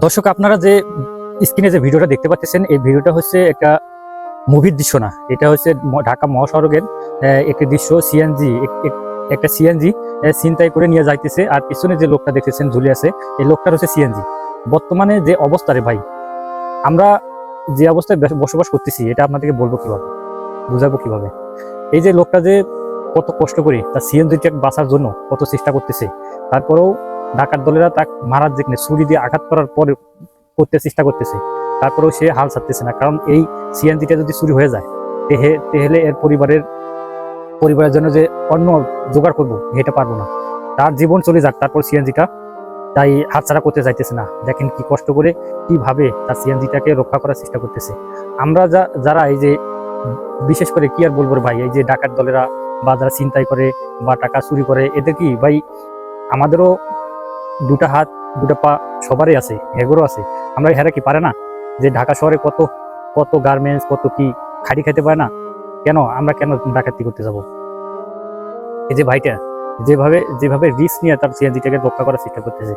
দর্শক, আপনারা যে স্ক্রিনে যে ভিডিওটা দেখতে পাচ্ছেন, এই ভিডিওটা হচ্ছে একটা মুভির দৃশ্য না। এটা হচ্ছে ঢাকা মহাসড়কের একটি দৃশ্য সিএনজি একটা সিএনজি ছিনতাই করে নিয়ে যাইতেছে। আর পিছনে যে লোকটা দেখতেছেন ঝুলে আছে এই লোকটার হচ্ছে সিএনজি বর্তমানে যে অবস্থা রে ভাই, আমরা যে অবস্থায় বসবাস করতেছি, এটা আপনাদেরকে বলব কীভাবে? বুঝাবো কীভাবে? এই যে লোকটা যে কত কষ্ট করে তার সিএনজিটাকে বাঁচার জন্য কত চেষ্টা করতেছে, তারপরেও ডাকাত দলেরা তাকে মারার যেখানে ছুরি দিয়ে আঘাত করার পরে করতে চেষ্টা করতেছে। তারপরেও সে হাল ছাড়তেছে না, কারণ এই সিএনজিটা যদি চুরি হয়ে যায় তেহে তাহলে এর পরিবারের পরিবারের জন্য যে অন্য জোগাড় করব, এটা পারব না। তার জীবন চলে যাক, তারপর সিএনজিটা তাই হাতছাড়া করতে চাইতেছে না। দেখেন কি কষ্ট করে কীভাবে তার সিএনজিটাকে রক্ষা করার চেষ্টা করতেছে। আমরা যা, যারা এই যে, বিশেষ করে কি আর বলব ভাই, এই যে ডাকাত দলেরা বা যারা চিন্তাই করে বা টাকা চুরি করে, এদের কি ভাই, আমাদেরও দুটা হাত, দুটা পা সবারই আছে হেগরও আছে। আমরা হেরা কি পারে না? যে ঢাকা শহরে কত কত গার্মেন্টস কত কি খাটি খাইতে পারে না? কেন? আমরা কেন ডাকাতি করতে যাব? এই যে ভাইটা, যেভাবে যেভাবে রিস্ক নিয়ে তার সিএনজিটাকে রক্ষা করার চেষ্টা করতেছে